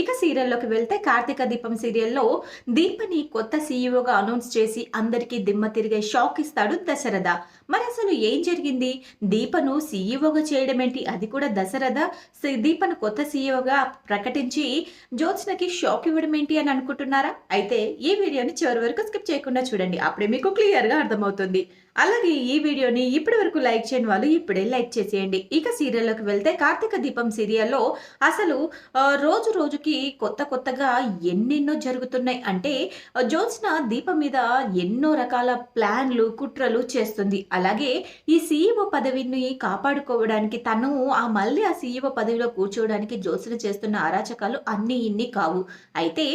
ఇక సీరియల్లోకి వెళ్తే కార్తీక దీపం సీరియల్లో దీపని కొత్త సీఈఓగా అనౌన్స్ చేసి అందరికీ దిమ్మ తిరిగే షాక్ ఇస్తాడు దశరథ. మరి అసలు ఏం జరిగింది? దీపను సీఈఓగా చేయడం ఏంటి అది కూడా దశరథ. దీపను కొత్త సీఈఓగా ప్రకటించి జ్యోత్స్నకి షాక్ ఇవ్వడం ఏంటి అని అనుకుంటున్నారా? అయితే ఈ వీడియోని చివరి వరకు స్కిప్ చేయకుండా చూడండి. అప్పుడే మీకు క్లియర్గా అర్థమవుతుంది. అలాగే ఈ వీడియోని ఇప్పటి వరకు లైక్ చేయని వాళ్ళు ఇప్పుడే లైక్ చేసేయండి. ఇక సీరియల్లోకి వెళ్తే కార్తీక దీపం సీరియల్లో అసలు రోజు రోజు రోజుకి కొత్త కొత్తగా ఎన్నెన్నో జరుగుతున్నాయి. అంటే జోత్స్న దీపం మీద ఎన్నో రకాల ప్లాన్లు కుట్రలు చేస్తుంది. అలాగే ఈ సీఈఓ పదవిని కాపాడుకోవడానికి తను ఆ మళ్ళీ ఆ సీఈఓ పదవిలో కూర్చోవడానికి జోత్స్న చేస్తున్న అరాచకాలు అన్ని ఇన్ని కావు. అయితే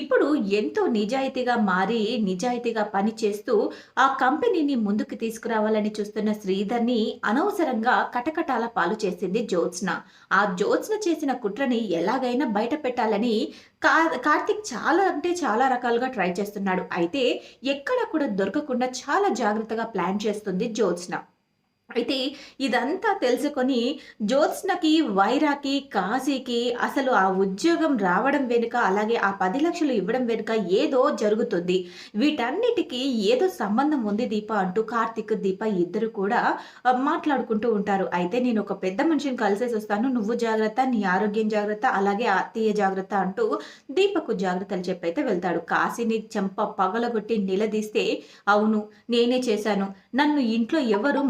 ఇప్పుడు ఎంతో నిజాయితీగా మారి నిజాయితీగా పని చేస్తూ ఆ కంపెనీని ముందుకు తీసుకురావాలని చూస్తున్న శ్రీధర్ని అనవసరంగా కటకటాల పాలు చేసింది జోత్స్న. ఆ జ్యోత్స్న చేసిన కుట్రని ఎలాగైనా బయట పెట్టాలని కా కార్తిక్ చాలా అంటే చాలా రకాలుగా ట్రై చేస్తున్నాడు. అయితే ఎక్కడ కూడా దొరకకుండా చాలా జాగ్రత్తగా ప్లాన్ చేస్తుంది జ్యోత్స్న. అయితే ఇదంతా తెలుసుకొని జ్యోత్స్నకి వైరాకి కాశీకి అసలు ఆ ఉద్యోగం రావడం వెనుక అలాగే ఆ పది లక్షలు ఇవ్వడం వెనుక ఏదో జరుగుతుంది. వీటన్నిటికీ ఏదో సంబంధం ఉంది దీప అంటూ కార్తిక్ దీప ఇద్దరు కూడా మాట్లాడుకుంటూ ఉంటారు. అయితే నేను ఒక పెద్ద మనిషిని కలిసేసి వస్తాను. నువ్వు జాగ్రత్త నీ ఆరోగ్యం జాగ్రత్త అలాగే ఆత్మీయ జాగ్రత్త అంటూ దీపకు జాగ్రత్తలు చెప్పైతే వెళ్తాడు. కాశీని చెంప పగలగొట్టి నిలదీస్తే అవును నేనే చేశాను. నన్ను ఇంట్లో ఎవరు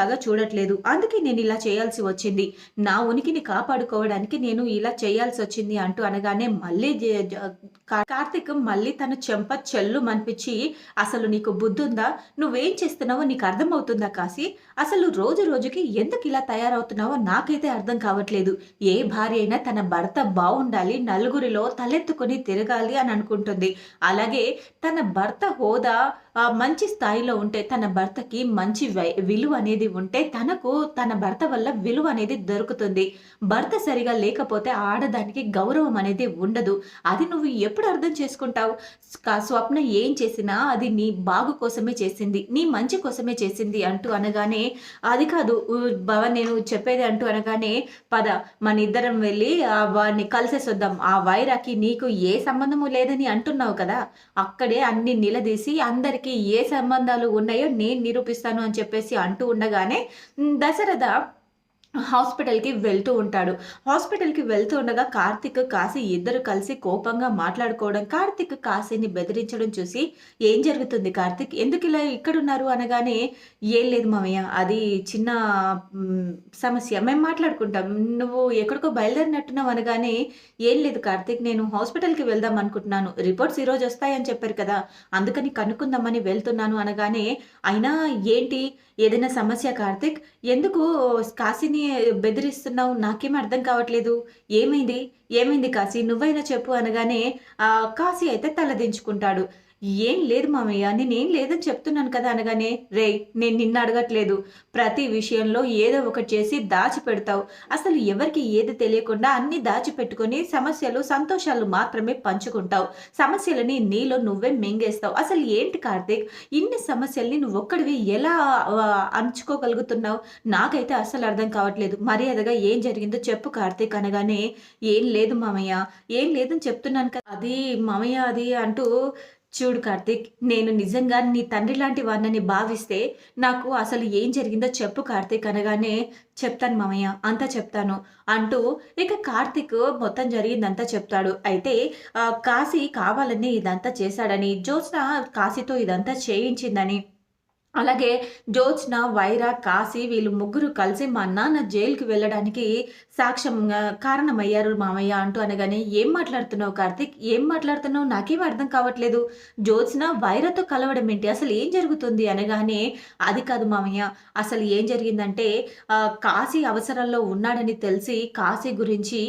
లాగా చూడట్లేదు. అందుకే నేను ఇలా చేయాల్సి వచ్చింది. నా ఉనికిని కాపాడుకోవడానికి నేను ఇలా చేయాల్సి వచ్చింది అంటూ అనగానే మళ్ళీ జ- కార్తిక్ మళ్ళీ తన చెంప చెల్లు మనిపించి అసలు నీకు బుద్ధుందా? నువ్వేం చేస్తున్నావో నీకు అర్థమవుతుందా కాశీ? అసలు రోజు రోజుకి ఎందుకు ఇలా తయారవుతున్నావో నాకైతే అర్థం కావట్లేదు. ఏ భార్య అయినా తన భర్త బాగుండాలి నలుగురిలో తలెత్తుకొని తిరగాలి అని అనుకుంటుంది. అలాగే తన భర్త హోదా మంచి స్థాయిలో ఉంటే తన భర్తకి మంచి వై- విలువ అనేది ఉంటే తనకు తన భర్త వల్ల విలువ అనేది దొరుకుతుంది. భర్త సరిగా లేకపోతే ఆడదానికి గౌరవం అనేది ఉండదు. అది నువ్వు ఎప్పుడు అర్థం చేసుకుంటావు? స్వప్న ఏం చేసినా అది నీ బాగు కోసమే చేసింది నీ మంచి కోసమే చేసింది అంటూ అనగానే అది కాదు ఊ, భవన్ నేను చెప్పేది అంటూ అనగానే పద మన ఇద్దరం వెళ్ళి ఆ వాడిని కలిసేసి వద్దాం ఆ వైరాకి నీకు ఏ సంబంధము లేదని అంటున్నావు కదా? అక్కడే అన్ని నిలదీసి అందరికీ ఏ సంబంధాలు ఉన్నాయో నేను నిరూపిస్తాను అని చెప్పేసి అంటూ ఉండగానే దశరథ హాస్పిటల్కి వెళ్తూ ఉంటాడు. హాస్పిటల్కి వెళ్తూ ఉండగా కార్తిక్ కాశీ ఇద్దరు కలిసి కోపంగా మాట్లాడుకోవడం కార్తిక్ కాశీని బెదిరించడం చూసి ఏం జరుగుతుంది కార్తిక్? ఎందుకు ఇలా ఇక్కడున్నారు అనగానే ఏం లేదు మామయ్య అది చిన్న సమస్య. మేము మాట్లాడుకుంటాం నువ్వు ఎక్కడికో బయలుదేరినట్టున్నావు అనగానే ఏం లేదు కార్తిక్ నేను హాస్పిటల్కి వెళ్దాం అనుకుంటున్నాను. రిపోర్ట్స్ ఈరోజు వస్తాయని చెప్పారు కదా అందుకని కనుక్కుందామని వెళ్తున్నాను అనగానే అయినా ఏంటి? ఏదైనా సమస్య కార్తిక్? ఎందుకు కాశీని బెదిరిస్తున్నావు? నాకేం అర్థం కావట్లేదు. ఏమైంది? ఏమైంది కాశీ? నువ్వైనా చెప్పు అనగానే ఆ కాశీ అయితే తలదించుకుంటాడు. ఏం లేదు మామయ్య నేనేం లేదని చెప్తున్నాను కదా అనగానే రే నేను నిన్ను అడగట్లేదు. ప్రతి విషయంలో ఏదో ఒకటి చేసి దాచిపెడతావు. అసలు ఎవరికి ఏది తెలియకుండా అన్ని దాచిపెట్టుకొని సమస్యలు సంతోషాలు మాత్రమే పంచుకుంటావు. సమస్యలని నీలో నువ్వే మింగేస్తావు. అసలు ఏంటి కార్తీక్? ఇన్ని సమస్యల్ని నువ్వు ఒక్కడివి ఎలా అంచుకోగలుగుతున్నావు? నాకైతే అసలు అర్థం కావట్లేదు. మర్యాదగా ఏం జరిగిందో చెప్పు కార్తీక్ అనగానే ఏం లేదు మామయ్య ఏం లేదని చెప్తున్నాను కదా. అది మామయ్య అది అంటూ చూడు కార్తీక్ నేను నిజంగా నీ తండ్రి లాంటి వాడినని భావిస్తే నాకు అసలు ఏం జరిగిందో చెప్పు కార్తీక్ అనగానే చెప్తాను మామయ్య అంతా చెప్తాను అంటూ ఇక కార్తీక్ మొత్తం జరిగిందంతా చెప్తాడు. అయితే కాశీ కావాలని ఇదంతా చేశాడని జ్యోత్స్న కాశీతో ఇదంతా చేయించిందని అలాగే జ్యోత్స్న వైరా కాశీ వీళ్ళు ముగ్గురు కలిసి మా నాన్న జైలుకి వెళ్ళడానికి సాక్ష్యంగా కారణమయ్యారు మామయ్య అంటూ అనగానే ఏం మాట్లాడుతున్నావు కార్తిక్? ఏం మాట్లాడుతున్నావు? నాకేం అర్థం కావట్లేదు. జ్యోత్స్న వైరతో కలవడం ఏంటి? అసలు ఏం జరుగుతుంది? అనగానే అది కాదు మామయ్య. అసలు ఏం జరిగిందంటే కాశీ అవసరాల్లో ఉన్నాడని తెలిసి కాశీ గురించి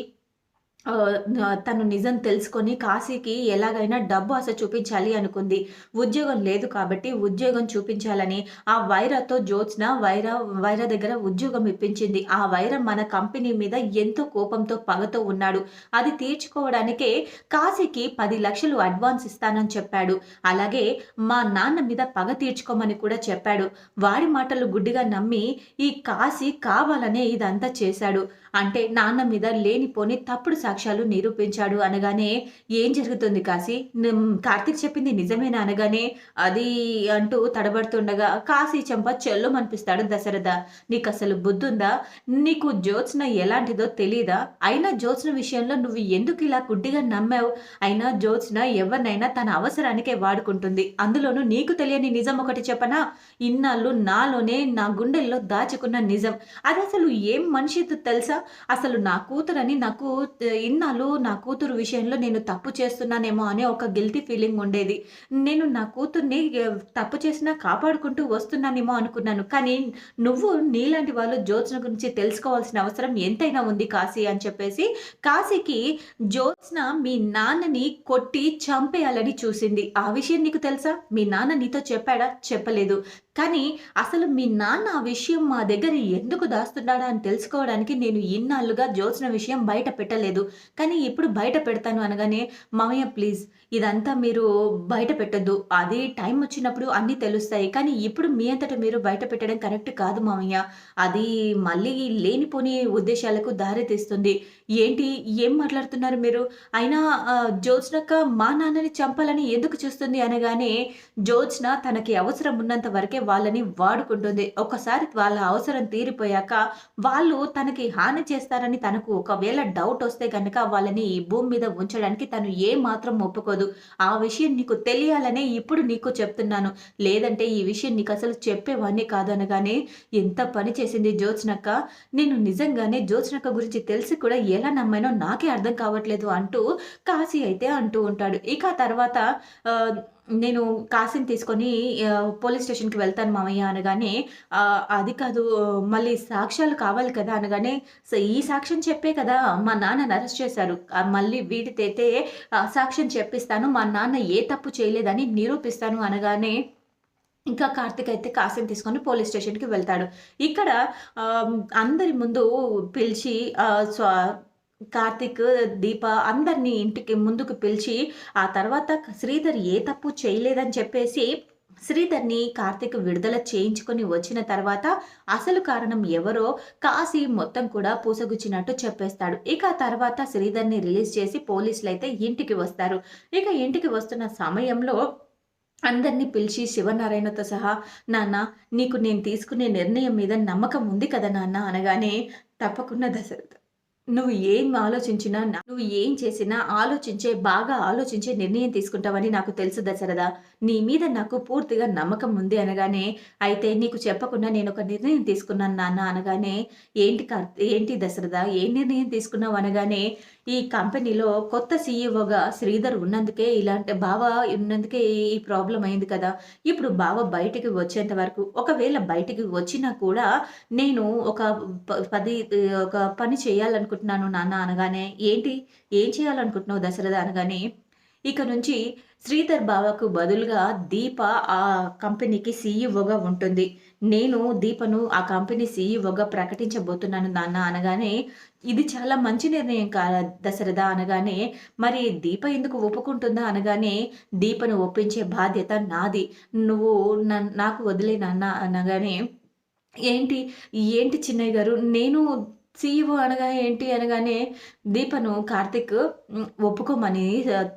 తను నిజం తెలుసుకొని కాశీకి ఎలాగైనా డబ్బు ఆశ చూపించాలి అనుకుంది. ఉద్యోగం లేదు కాబట్టి ఉద్యోగం చూపించాలని ఆ వైరతో జ్యోత్స్న వైర వైర దగ్గర ఉద్యోగం ఇప్పించింది. ఆ వైర మన కంపెనీ మీద ఎంతో కోపంతో, పగతో ఉన్నాడు. అది తీర్చుకోవడానికే కాశీకి పది లక్షలు అడ్వాన్స్ ఇస్తానని చెప్పాడు. అలాగే మా నాన్న మీద పగ తీర్చుకోమని కూడా చెప్పాడు. వాడి మాటలు గుడ్డిగా నమ్మి ఈ కాశీ కావాలనే ఇదంతా చేశాడు. అంటే నాన్న మీద లేనిపోని తప్పుడు సాక్ష్యాలు నిరూపించాడు అనగానే ఏం జరుగుతుంది కాశీ? కార్తీక్ చెప్పింది నిజమేనా అనగానే అది అంటూ తడబడుతుండగా కాశీ చెంప చెల్లుమనిపిస్తాడు దశరథ. నీకు అసలు బుద్ధుందా? నీకు జ్యోత్స్న ఎలాంటిదో తెలీదా? అయినా జ్యోత్స్న విషయంలో నువ్వు ఎందుకు ఇలా గుడ్డిగా నమ్మావు? అయినా జ్యోత్స్న ఎవరినైనా తన అవసరానికే వాడుకుంటుంది. అందులోనూ నీకు తెలియని నిజం ఒకటి చెప్పనా? ఇన్నాళ్ళు నాలోనే నా గుండెల్లో దాచుకున్న నిజం. అది అసలు ఏం మనిషి తెలుసా? అసలు నా కూతురని నాకు ఇన్నాళ్ళు నా కూతురు విషయంలో నేను తప్పు చేస్తున్నానేమో అనే ఒక గిల్టీ ఫీలింగ్ ఉండేది. నేను నా కూతుర్ని తప్పు చేసినా కాపాడుకుంటూ వస్తున్నానేమో అనుకున్నాను. కానీ నువ్వు నీలాంటి వాళ్ళు జ్యోత్స్న గురించి తెలుసుకోవాల్సిన అవసరం ఎంతైనా ఉంది కాశీ అని చెప్పేసి కాశీకి జ్యోత్స్న మీ నాన్నని కొట్టి చంపేయాలని చూసింది. ఆ విషయం నీకు తెలుసా? మీ నాన్న నీతో చెప్పాడా? చెప్పలేదు. కానీ అసలు మీ నాన్న ఆ విషయం మా దగ్గర ఎందుకు దాస్తున్నాడా అని తెలుసుకోవడానికి నేను ఇన్నాళ్ళుగా జ్యోత్స్న విషయం బయట పెట్టలేదు. కానీ ఇప్పుడు బయట పెడతాను అనగానే మామయ్య ప్లీజ్ ఇదంతా మీరు బయట పెట్టొద్దు. అది టైం వచ్చినప్పుడు అన్నీ తెలుస్తాయి. కానీ ఇప్పుడు మీ అంతట మీరు బయట పెట్టడం కరెక్ట్ కాదు మామయ్య. అది మళ్ళీ లేనిపోని ఉద్దేశాలకు దారి తీస్తుంది. ఏంటి? ఏం మాట్లాడుతున్నారు మీరు? అయినా జ్యోత్స్నక్క మా నాన్నని చంపాలని ఎందుకు చూస్తుంది అనగానే జ్యోత్స్న తనకి అవసరం ఉన్నంత వరకే వాళ్ళని వాడుకుంటుంది. ఒకసారి వాళ్ళ అవసరం తీరిపోయాక వాళ్ళు తనకి హాని చేస్తారని తనకు ఒకవేళ డౌట్ వస్తే కనుక వాళ్ళని ఈ భూమి మీద ఉంచడానికి తను ఏ మాత్రం ఒప్పుకోదు. ఆ విషయం నీకు తెలియాలనే ఇప్పుడు నీకు చెప్తున్నాను. లేదంటే ఈ విషయం నీకు అసలు చెప్పేవాడిని కాదు అనగానే ఎంత పని చేసింది జ్యోత్స్నక్క. నేను నిజంగానే జ్యోత్స్నక్క గురించి తెలిసి కూడా ఎలా నమ్మానో నాకే అర్థం కావట్లేదు అంటూ కాశీ అయితే అంటూ ఉంటాడు. ఇక తర్వాత నేను కాశీని తీసుకొని పోలీస్ స్టేషన్‌కి వెళ్తాను మామయ్య అనగానే అది కాదు మళ్ళీ సాక్ష్యాలు కావాలి కదా! అనగానే ఈ సాక్ష్యం చెప్పే కదా మా నాన్నని అరెస్ట్ చేశారు. మళ్ళీ వీటితైతే సాక్ష్యం చెప్పిస్తాను. మా నాన్న ఏ తప్పు చేయలేదని నిరూపిస్తాను అనగానే ఇంకా కార్తీక్ అయితే కాశీని తీసుకొని పోలీస్ స్టేషన్‌కి వెళ్తాడు. ఇక్కడ అందరి ముందు పిలిచి కార్తిక్ కార్తీక్, దీప అందరిని ఇంటికి ముందుకు పిలిచి ఆ తర్వాత శ్రీధర్ ఏ తప్పు చేయలేదని చెప్పేసి శ్రీధర్‌ని కార్తిక్ విడుదల చేయించుకొని వచ్చిన తర్వాత అసలు కారణం ఎవరో కాశీ మొత్తం కూడా పూసగుచ్చినట్టు చెప్పేస్తాడు. ఇక తర్వాత శ్రీధర్‌ని రిలీజ్ చేసి పోలీసులు అయితే ఇంటికి వస్తారు. ఇక ఇంటికి వస్తున్న సమయంలో అందరిని పిలిచి శివనారాయణతో సహా "నాన్న నీకు నేను తీసుకునే నిర్ణయం మీద నమ్మకం ఉంది కదా నాన్న" అనగానే "తప్పకుండా దశరథ. నువ్వు ఏం ఆలోచించినా నువ్వు ఏం చేసినా ఆలోచించే బాగా ఆలోచించే నిర్ణయం తీసుకుంటావని నాకు తెలుసు దశరథ. నీ మీద నాకు పూర్తిగా నమ్మకం ఉంది" అనగానే "అయితే నీకు చెప్పకుండా నేను ఒక నిర్ణయం తీసుకున్నాను నాన్న" అనగానే "ఏంటి ఏంటి దశరథ ఏ నిర్ణయం తీసుకున్నావు?" అనగానే "ఈ కంపెనీలో కొత్త సీఈఓగా శ్రీధర్ ఉన్నందుకే ఇలాంటి బావ ఉన్నందుకే ఈ ప్రాబ్లం అయింది కదా! ఇప్పుడు బావ బయటికి వచ్చేంత వరకు ఒకవేళ బయటికి వచ్చినా కూడా నేను ఒక పది ఒక పని చేయాలనుకుంటున్నాను నాన్న" అనగానే "ఏంటి? ఏం చేయాలనుకుంటున్నావు దశరథ?" అనగానే ఇక నుంచి శ్రీధర్ బావకు బదులుగా దీప ఆ కంపెనీకి సీఈఓగా ఉంటుంది. నేను దీపను ఆ కంపెనీ సీఈఓగా ప్రకటించబోతున్నాను నాన్న అనగానే "ఇది చాలా మంచి నిర్ణయం కా దశరథ" అనగానే "మరి దీప ఎందుకు ఒప్పుకుంటుందా?" అనగానే "దీపను ఒప్పించే బాధ్యత నాది. నువ్వు నన్ నాకు వదిలే నాన్న" అనగానే "ఏంటి? ఏంటి చిన్నయ్య గారు నేను సీఈఓ అనగా ఏంటి?" అనగానే దీపను కార్తీక్ ఒప్పుకోమని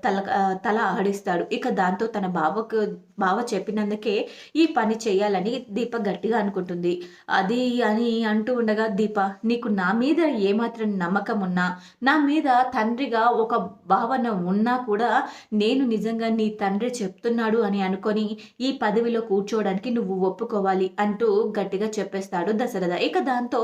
తల తల ఆడిస్తాడు. ఇక దాంతో తన బావకు బావ చెప్పినందుకే ఈ పని చేయాలని దీప గట్టిగా అనుకుంటుంది. అది అని అంటూ ఉండగా "దీప నీకు నా మీద ఏమాత్రం నమ్మకం ఉన్నా, నా మీద తండ్రిగా ఒక భావన ఉన్నా కూడా నేను నిజంగా నీ తండ్రి చెప్తున్నాడు అని అనుకొని ఈ పదవిలో కూర్చోవడానికి నువ్వు ఒప్పుకోవాలి" అంటూ గట్టిగా చెప్పేస్తాడు దశరథ. ఇక దాంతో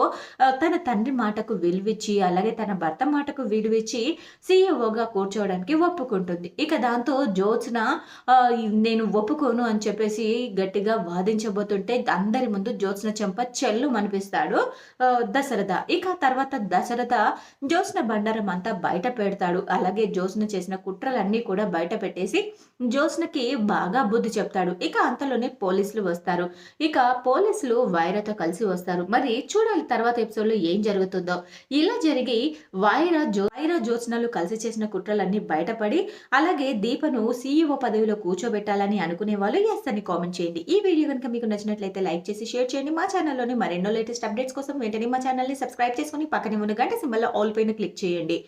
తన తండ్రి మాటకు విలువిచ్చి అలాగే తన భర్త మాటకు విలువిచ్చి సీఈఓగా కూర్చోవడానికి ఒప్పుకుంటుంది. ఇక దాంతో జ్యోత్స్న నేను ఒప్పుకోను అని చెప్పేసి గట్టిగా వాదించబోతుంటే అందరి ముందు జ్యోత్స్న చెంప చెల్లు అనిపిస్తాడు దశరథ. ఇక తర్వాత దశరథ జ్యోత్స్న బండారం అంతా బయట పెడతాడు. అలాగే జ్యోత్స్న చేసిన కుట్రలన్నీ కూడా బయట పెట్టేసి జ్యోత్స్నకి బాగా బుద్ధి చెప్తాడు. ఇక అంతలోనే పోలీసులు వస్తారు. ఇక పోలీసులు వైరతో కలిసి వస్తారు. మరి చూడాలి తర్వాత ఎపిసోడ్లో ఏం జరుగుతుంది. జరుగుతుందో. ఇలా జరిగి వైరా జో వైరా జ్యోత్స్నలు కలిసి చేసిన కుట్రలన్నీ బయటపడి అలాగే దీపను సీఈఓ పదవిలో కూర్చోబెట్టాలని అనుకునే వాళ్ళు ఎస్ అని కామెంట్ చేయండి. ఈ వీడియో కనుక మీకు నచ్చినట్లయితే లైక్ చేసి షేర్ చేయండి. మా ఛానల్లోని మరెన్నో లేటెస్ట్ అప్డేట్స్ కోసం వెంటనే మా ఛానల్ని సబ్స్క్రైబ్ చేసుకుని పక్కనే ఉన్న గంట సింబల్లో ఆల్ పైన క్లిక్ చేయండి.